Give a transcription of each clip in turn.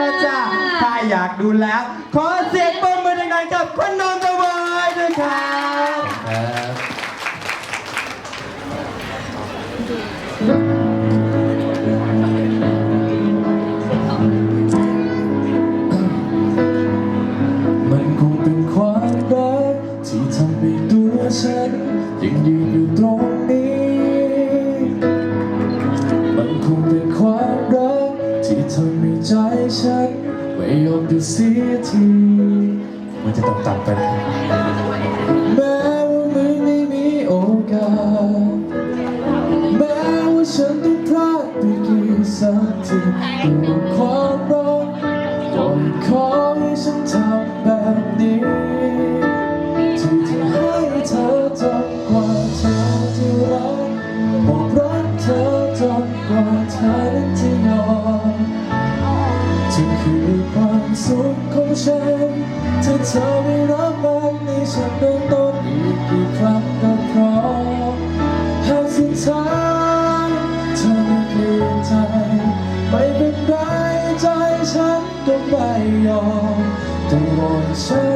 ละจ้าถ้าอยากดูแล้ว ขอเสียงปรบมือดังๆกับคุณน้อ มันจะต่ำๆไป ต้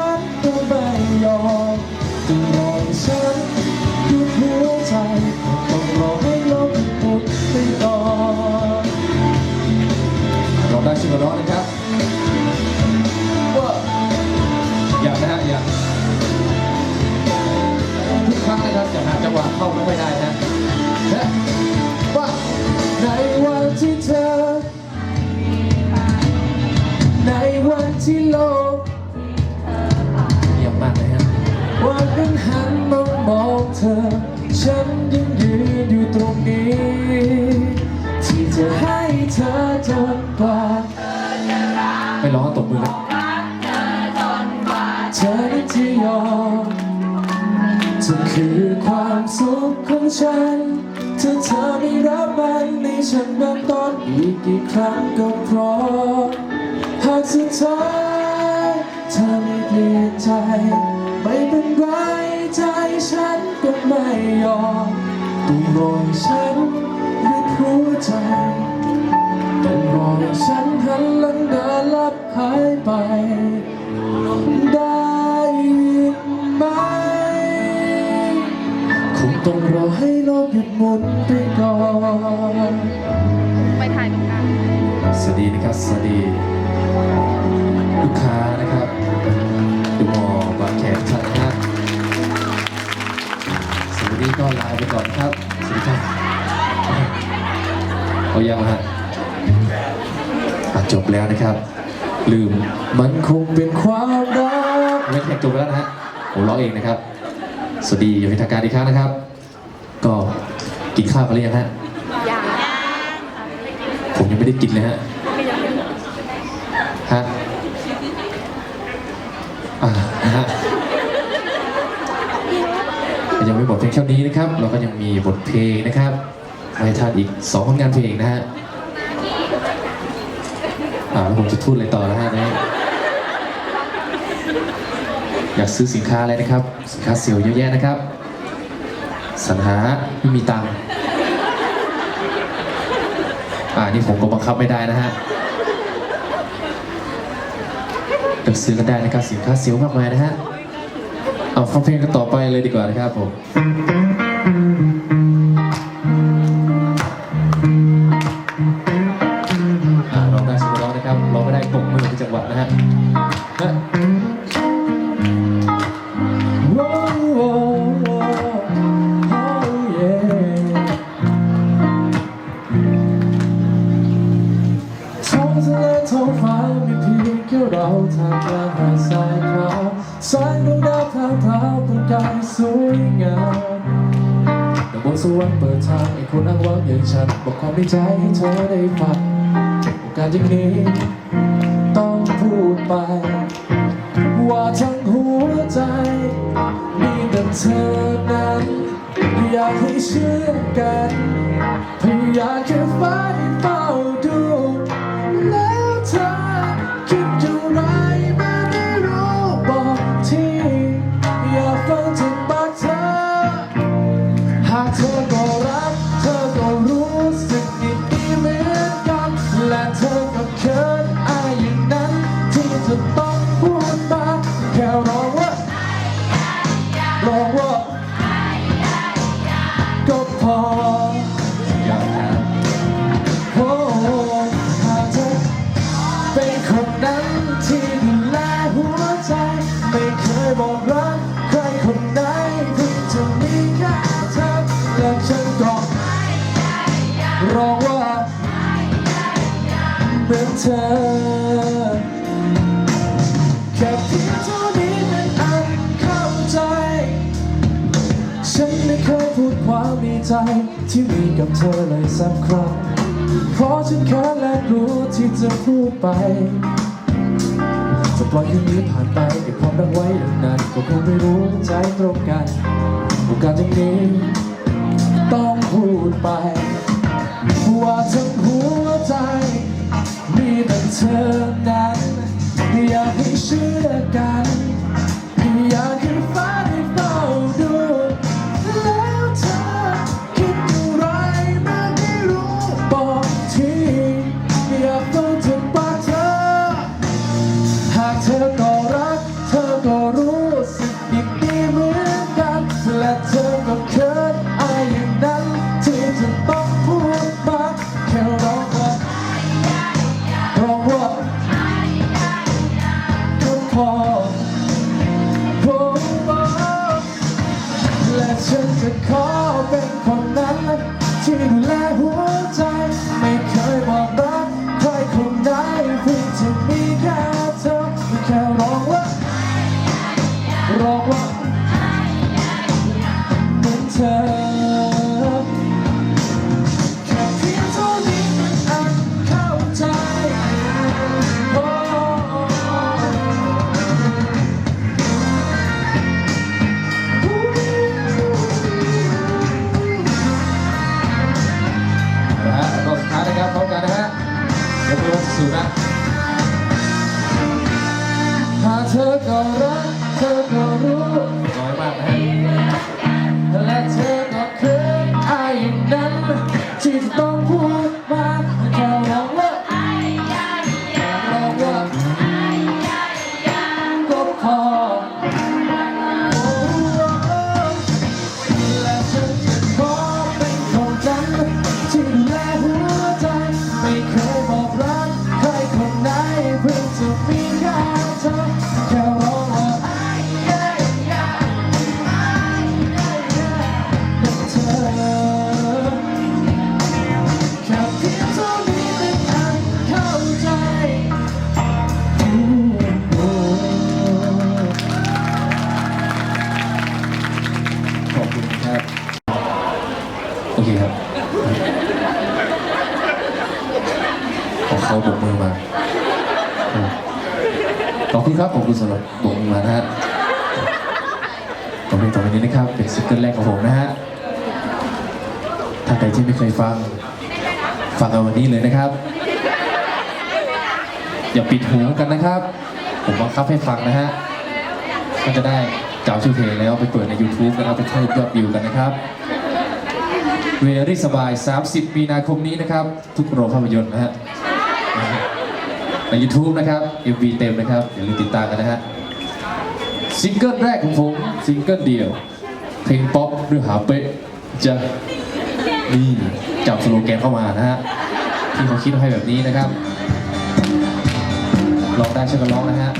ฉันก็ไม่ยอมต้องรอให้ฉันหยุดหัวใจต้องรอให้โลกหมุนไปก่อนลอได้ชิมร้อนนะครับว่าอย่างนะฮะอย่างทุกครั้งนะครับจะหาจังหวะเข้าไม่ได้นะและว่าในวันที่เธอ ในวันที่โลก ธอ ฉันยังยืนอยู่ตรงนี้ ที่จะให้เธอจนกว่าไม่ร้องก็ตบมือเลยเธอนั้นจะยอมเธอคือความสุขของฉันถ้าเธอไม่รับมันในฉันเริ่มต้นอีกกี่ครั้งก็พร้อมหากสุดท้ายเธอไม่เปลี่ยนใจไม่เป็นไร ใจฉันก็ไม่ยอมต้องรอให้ฉันหยุดหัวใจต้องรอให้ฉันหันหลังเดินลับหายไปได้ยินไหมคงต้องรอให้โลกหยุดหมุนไปก่อนไปถ่ายตรงกลางสวัสดีนะครับ สวัสดี ลูกค้านะครับ ก็ลาไปก่อนครับสวัสดีครับเอายังฮะอะจบแล้วนะครับ ลืมมันคงเป็นความรักไม่แข่งจบไปแล้วนะฮะผมร้องเองนะครับ สวัสดีอย่างเป็นทางการอีกครั้งนะครับ ก็กินข้าวกันหรือยังฮะอย่างผมยังไม่ได้กินเลยฮะฮะอ่านะฮะ ยังไม่หมดเพียงแค่านี้นะครับ เราก็ยังมีบทเพลงนะครับมาให้ท่านอีกสองผลงานเพลงนะฮะอ่าแล้วผมจะพูดอะไรต่อนะฮะนี่อยากซื้อสินค้าอะไรนะครับ สินค้าเซลล์เยอะแยะนะครับสรรหาไม่มีตังค์อ่านี่ผมก็บังคับไม่ได้นะฮะเลือกซื้อกันได้นะครับสินค้าเซลล์มากมายนะฮะ เอาฟังเพลงกันต่อไปเลยดีกว่านะครับผม เราทางกลางหาดทรายขาวแสงดวงดาวพราวพราวประกายสวยงามดาวบนสวรรค์เปิดทางให้คนอ้างว้างอย่างฉันบอกความในใจให้เธอได้ฟังโอกาสอย่างนี้ต้องพูดไป ว่าทั้งหัวใจ มีแต่เธอนั้นอยากให้เชื่อกันพยายามแค่ฝัน เหมือนเธอแค่เพียงเท่านี้เป็นอันเข้าใจ ฉันไม่เคยพูดความในใจ ที่มีกับเธอเลยสักครั้งเพราะฉันแค่และรู้ที่จะพูดไปจะปล่อยคืนนี้ผ่านไปเก็บความรักไว้นานก็คงไม่รู้ใจตรงกันโอกาสอย่างนี้ ต้องพูดไปว่าทั้งหัวใจ มีแต่เธอนั้นอยากให้เชื่อกัน ที่ มือว่าสูงนะหากเธอก็รักเธอก็ ฟัง ฟังกันวันนี้เลยนะครับ อย่าปิดหูกันนะครับ ผมบังคับให้ฟังนะฮะก็จะได้เก่าชื่อเพลงแล้วไปเปิดใน YouTube นะครับไปเพิ่มยอดวิวกันนะครับ เวรี่สบาย 30 มีนาคมนี้นะครับ ทุกโรงภาพยนตร์นะฮะใน YouTube นะครับ MV เต็มนะครับ อย่าลืมติดตามกันนะฮะซิงเกิลแรกของผมซิงเกิลเดียว เพลงป๊อปเรื่อหาเป๊ะจะนี่ จับสโลแกนเข้ามานะฮะที่เขาคิดให้แบบนี้นะครับร้องได้ช่วยกันร้องนะฮะ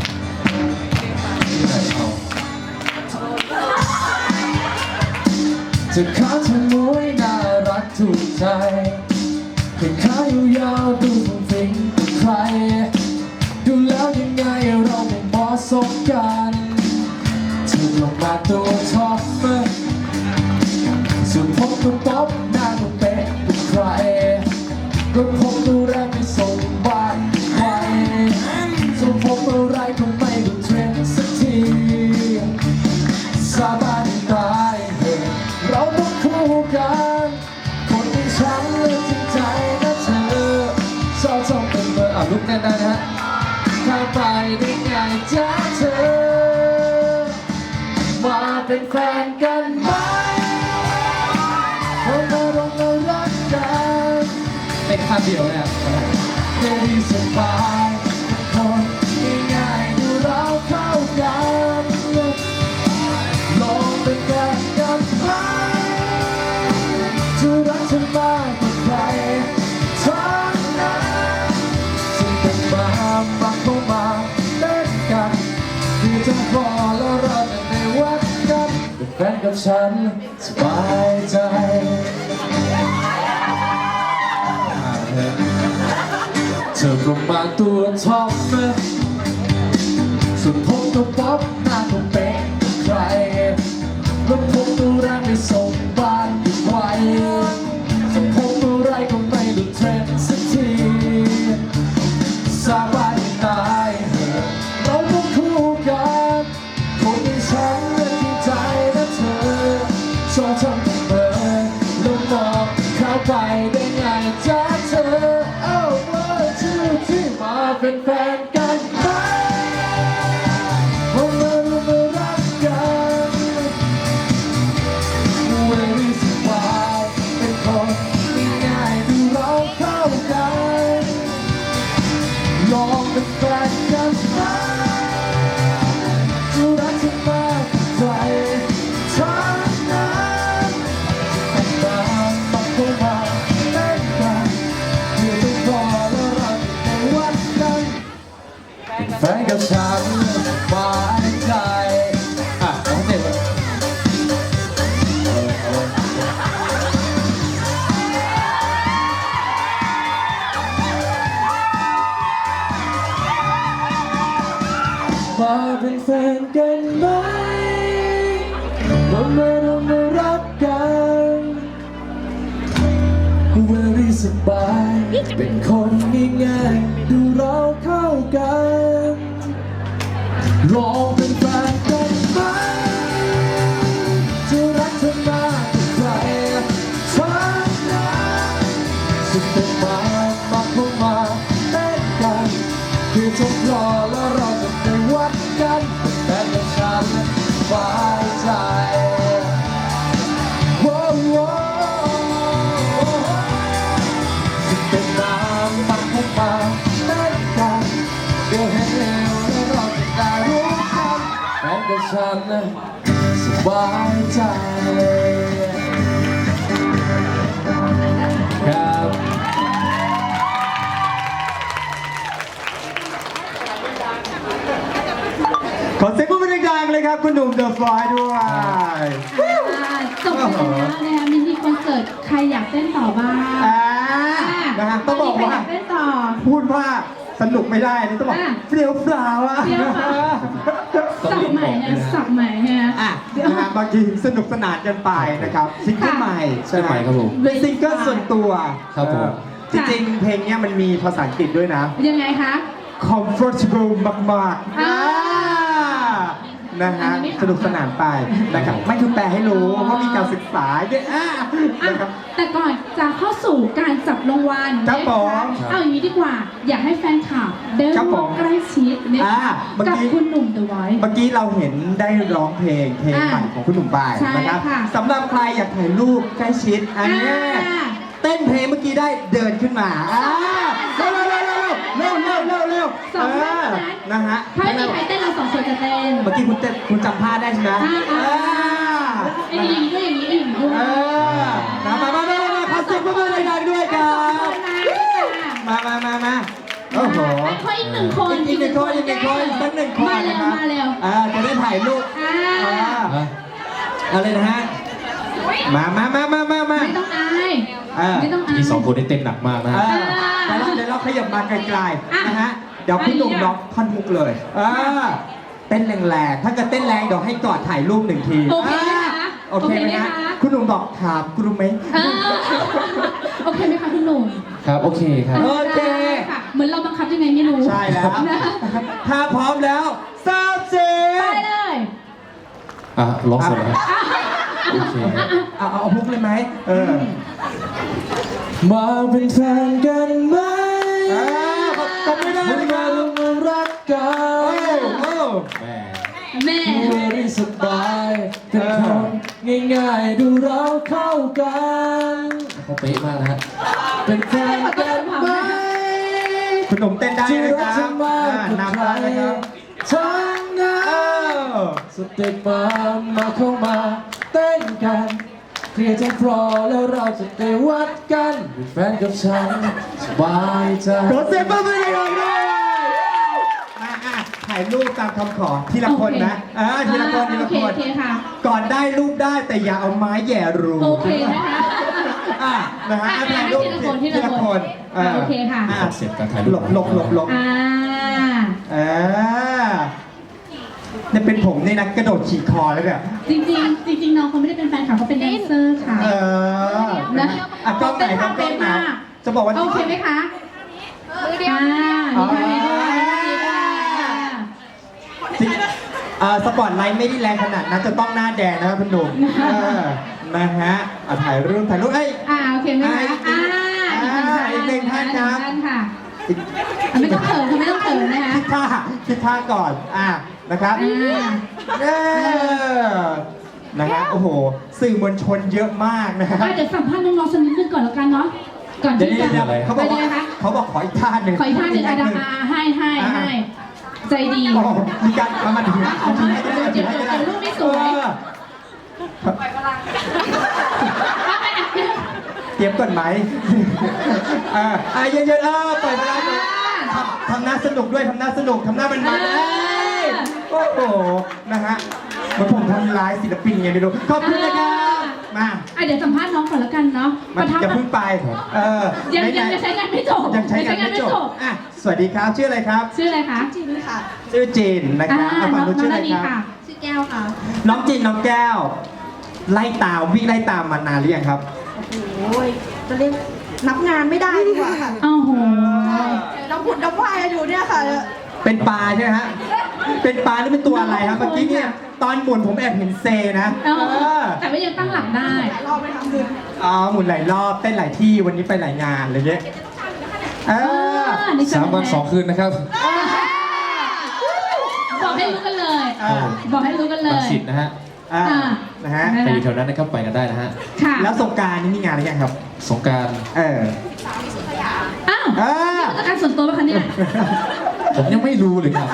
จะขอเธอมวยน่ารักถูกใจเป็นขายาวๆดูฟุ้งฟิ้งใคร ดูแล้วยังไงเราไม่เหมาะสมกันเธอลงมาตัวท็อปเมอร์ส่วนผมก็ป๊อป the pop เป็นคำเดียวเนี่ยเพื่อที่สบายเป็นคนง่ายๆดูเราเข้ากันลองเป็นแฟนกันไหมจะรักเธอมากกว่าใครทั้งนั้นจึงเป็นมามาเข้ามาเล่นกันคือจะพอแล้วเราจะไม่วัดกันเป็นแฟนกับฉันสบายใจ เธอประมาตัวท็อปส่วนผมก็ป๊อปหน้าก็เป๊ะใครแล้วผมตัวแรงไม่ส่ง long ฉันสบายใจครับขอเสียงปรบมือดังๆเลยครับ คุณหนุ่มเดอะฟลอยด้วย อ่าจบไปแล้วนะคะมินิคอนเสิร์ตใครอยากเต้นต่อบ้างอ่านะฮะต้องบอกว่า ใครยเต้นต่อ พูดว่า สนุกไม่ได้นี่ต้องบอกอะเปรี้ยวเปล่าอะเปรี้ยวเปล่า สับใหม่เนี่ยสับใหม่ฮะอะนะฮะบางทีสนุกสนานกันไปนะครับซิงเกิลค่ะใหม่ใช่ไหมครับผมเป็นซิงเกิลส่วนตัวครับผม เออจริงๆเพลงเนี้ยมันมีภาษาอังกฤษด้วยนะ ยังไงคะ comfortable มากๆอ่า นะฮะอันนี้ไม่สนุกสนานไปนะครับไม่คือแปลให้รู้เพราะมีการศึกษาด้วยอ่าอะนะครับ แต่ก่อนจะเข้าสู่การจับรางวัลครับนะผคะมเอาอย่างนี้ดีกว่า อยากให้แฟนคลับได้ครับผร่วมมใกล้ชิดนะอ่าคะเมื่อกับกี้ คุณหนุ่ม The Voice เมื่อกี้เราเห็นได้ร้องเพลงเพลงอ่าใหม่ของคุณหนุ่มปายใช่นะครับค่ะ สำหรับใครอยากถ่ายรูปใกล้ชิดอันเนี้ยอ่าเต้นเพลงเมื่อกี้ได้เดินขึ้นมาอ่า สองท่านเนะฮะถ้าไม่มีใครเต้นเราสองคนจะเต้นเมื่อกี้คุณเต้นคุณจำท่าได้ใช่ไหมอ่าอ่าไอ้อ่าอย่างนี้ด้วยอย่างนี้อย่างนี้ด้วยเออมามามามามาขอเสียงปรบมือดังๆด้วยครับ มามามามาโอ้โหขออีกหนึ่งคนอีกหนึ่งคนอีกหนึ่งคนสักหนึ่งคนมาเร็นะวครับมาเร็ว อ่าจะได้ถ่ายรูปอ่าอ่าอะไรนะฮะ มามามามามามา ไม่ต้องอายเออ ไม่ต้องอาย ที่สองคนได้เต้นหนักมากนะเอฮะอเดี๋ยวเราเดี๋ยวเราขยับมาไกลๆนะฮะ เดี๋ยวพี่หนุ่มร้องท่อนฮุกเลยเออเต้นแรงๆ ถ้าเกิดเต้นแรงเดี๋ยวให้กอดถ่ายรูปหนึ่งทีโอเคไหมคะอ่าโอเคไหมโอเคไหมฮะคะคุณหนุ่มบอกถามกูรู้ไหมเออโอเคไหมคะคุณหนุ่มครับ โอเคครับ โอเค ได้ค่ะเหมือนเราบังคับยังไงไม่รู้ใช่แล้ว นะถ้าพร้อมแล้วสามสี่ไปเลยอะร้องเสร็จแล้วฮะโอเคฮะเอาเอาเอาฮุกเลยไหมเออมาเป็นแฟนกันไหม เออตบไม่ได้ สบายเป็นคนง่ายๆดูเราเข้ากันเขาเป๊ะมากนะฮะเป็นแฟนกันไหมคุณหนุ่มเต้นได้ที่นะรักครัจะบมากอ่ากว่าใคนำรได้นะครับทั้งนั้เอนอสเต็ปมามาเข้ามาเต้นกันเคลียร์ใจพอแล้วเราจะได้วัดกันเป็นแฟนกับฉันสบายใจ ขอเสียงปรบมือให้เราด้วยมาอะ ถ่ายรูปตามคำขอทีละคนนะอ่าทีละคนทีละโอเคคนโอเคค่ะ ก่อนได้รูปได้แต่อย่าเอาไม้แหย่รูโอเคนะคะอะนะฮะอะถ่ายรูปทีละคนทีละคนอะโอเคค่ะอ่เสร็จการถ่ายรูปหลบหลบหลบหลบอ่าอ่าเนี่ยเป็นผมนี่นะกระโดดขี่คอแล้วเนี่ยจริงๆจริงๆน้องเขาไม่ได้เป็นแฟนคลับเขาเป็นแดนเซอร์ค่ะ เออนะอะกล้องไหนกล้องเต้นไหนมากจะบอกว่าโอเคไหมคะมือเดียวอ่ามีค่ะมีค่ะ จริงเอ่อสปอตไลท์ไม่ได้แรงขนาดนั้นจะต้องหน้าแดงนะครับคุณหนุ่มเออนะฮะอะถ่ายรูปถ่ายรูปเอ้ย อ่าโอเคไหมคะอ่าอ่าอีกหนึ่งท่านครับ อีกหนึ่งท่านค่ะอะไม่ต้องเขินค่ะไม่ต้องเขินนะคะ คิดท่าคิดท่าก่อนอะนะครับ อ่า เออนะฮะโอ้โห สื่อมวลชนเยอะมากนะฮะอะเดี๋ยวสัมภาษณ์น้องๆสักนิดนึงก่อนแล้วกันเนาะ ก่อนเดี๋ยวที่เดี๋ยวจะ เดี๋ยวเขาบอกไปว่าเลยคะ เขาบอกขออีกท่าหนึ่งขออีกท่านหนึ่งท่อาดาอาให้ให้ให้ ใจดีโอ้โหมีการเอามาถึงขอให้เดี๋ยวเดี๋ยวเดี๋ยวรูปไม่สวยเออเตรียมก่อนไหมเอออะเยอะๆเออปล่อยพลังทำทำหน้าสนุกด้วยทำหน้าสนุกทำหน้ามันมันๆเอ้ยโอ้โห นะฮะเหมันผมทำร้ายศิลปินไงไม่รู้ ขอบคุณนะครับ มาอะเดี๋ยวสัมภาษณ์น้องก่อนแล้วกันเนาะมาอย่าเพิ่งไปเออยังไหนยังๆยังใช้งานไม่จบยังใช้กันไม่จบอะสวัสดีครับชื่ออะไรครับ ชื่ออะไรคะ จินค่ะ ชื่อจีนนะคอ่ารับเอาน้ฟัองงดูน้ชื่อองอะไรนาดีครับค่ะ ชื่อแก้วค่ะ น้องจีนน้องแก้ว ไล่ตามวิ่งไล่ตามมานานหรือยังครับโอ้ย จะเรียกนับงานไม่ได้ดีกว่าค่ะอ้าวโหเราผุดน้ำว่ายกันอยู่เนี่ยค่ะ เป็นปลาใช่ไหมฮะ เป็นปลาหรือเป็นตัวอะไรครับเมื่อกี้เนี่ยตอนหมุนผมแอบเห็นเซนะเอเอออแต่ว่ายังตั้งหลักได้เราไปทำบุญอ๋อหมุนหลายรอบเต้นหลายที่วันนี้ไปหลายงานอะไรเงี้ยเออนี่สามวันสองคืนนะครับบอกให้รู้กันเลยอ่าบอกให้รู้กันเลบางยสิทธิ์นะฮะอ่าอ่า นะฮะใครอยู่แถวนั้นนะครับไปกันได้นะฮะค่ะแล้วสงกรารนี่มีงานหรือยังครับ สงกรารเออ อ้าวเออ นี่ผู้จัดการส่วนตัวป่ะคะเนี่ย ผมยังไม่รู้เลยครับ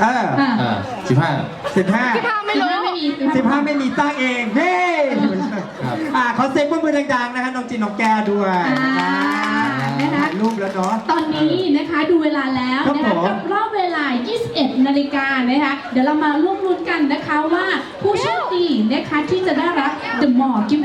เอออ่าอ่าสิบห้า สิบห้าสิบห้าไม่มีสิบห้าไม่มีตั้งเองเฮ้ครับ อ่าขอเซ็กมือดังๆนะฮะน้องจีนน้องแก้วด้วยอ่านะคะ ถ่ายรูปแล้วเนาะ ตอนนี้นะคะดูเวลาแล้วครับนะคะผม กับรอบเวลา 21 นาฬิกานะคะ เดี๋ยวเรามาร่วมรุ้นกันนะคะว่าผู้โชคดีนะคะที่จะได้รับ The Mall Gift